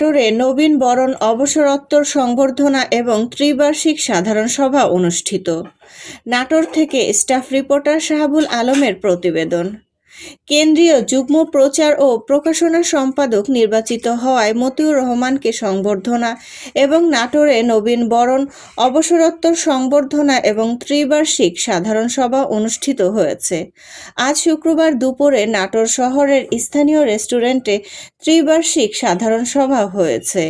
নাটোরে নবীন বরণ, অবসরোত্তর, সংবর্ধনা এবং ত্রিবার্ষিক সাধারণ সভা অনুষ্ঠিত। নাটোর থেকে স্টাফ রিপোর্টার শাহাবুল আলমের প্রতিবেদন। কেন্দ্রীয় যুগ্ম প্রচার ও প্রকাশনা সম্পাদক নির্বাচিত হওয়ায় মতিউর রহমানকে সংবর্ধনা এবং নাটোরে নবীন বরণ, অবসরোত্তর সংবর্ধনা এবং ত্রিবার্ষিক সাধারণ সভা অনুষ্ঠিত হয়েছে। আজ শুক্রবার দুপুরে নাটোর শহরের স্থানীয় রেস্টুরেন্টে ত্রিবার্ষিক সাধারণ সভা হয়েছে।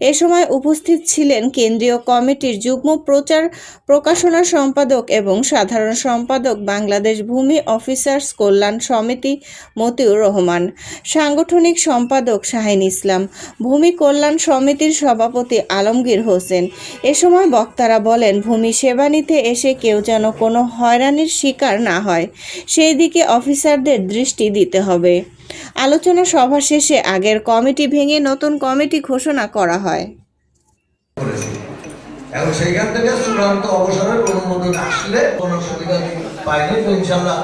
এ সময় উপস্থিত ছিলেন কেন্দ্রীয় কমিটির যুগ্ম প্রচার, প্রকাশনা সম্পাদক এবং সাধারণ সম্পাদক বাংলাদেশ ভূমি অফিসার্স কল্যাণ সমিতি মতিউর রহমান। সাংগঠনিক সম্পাদক শাহিন ইসলাম। ভূমি কল্যাণ সমিতির সভাপতি আলমগীর হোসেন। এ সময় বক্তারা বলেন, ভূমি সেবা নিতে এসে কেউ যেন কোনো হয়রানির শিকার না হয়, সেই দিকে অফিসারদের দৃষ্টি দিতে হবে। আলোচনা সভা শেষে আগের কমিটি ভেঙে নতুন কমিটি ঘোষণা করা হয়। এখন সেইখান থেকে চূড়ান্ত অবসরের অনুমোদন আসলে কোনো সুবিধা পাইনি, তো ইনশাল্লাহ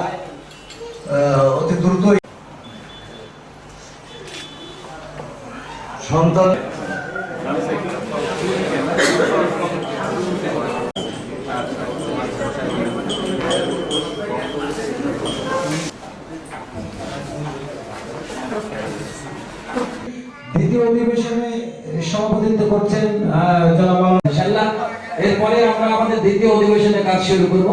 দ্রুতই সন্তান দ্বিতীয় অধিবেশনে সভাপতিত্ব করছেন জনাব এরপরে আমরা আমাদের দ্বিতীয় অধিবেশনে কাজ শুরু করব।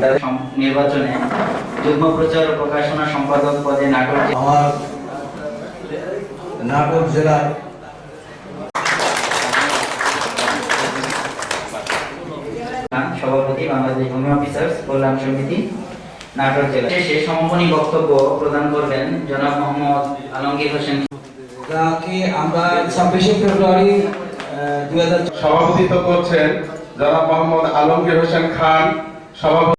তাদের নির্বাচনে যুগ্ম প্রচার ও প্রকাশনা সম্পাদক পদে নাটক আমার নাটক জেলার সভাপতি বাংলাদেশ ভূমি অফিসার্স কল্যাণ সমিতি নাটোর জেলা। শেষে সমাপনী বক্তব্য প্রদান করবেন জনাব মোহাম্মদ আলমগীর হোসেন। আমরা ছাব্বিশে ফেব্রুয়ারি দুই হাজার সভাপতিত্ব করছেন জনাব মোহাম্মদ আলমগীর হোসেন খান সভাপতি.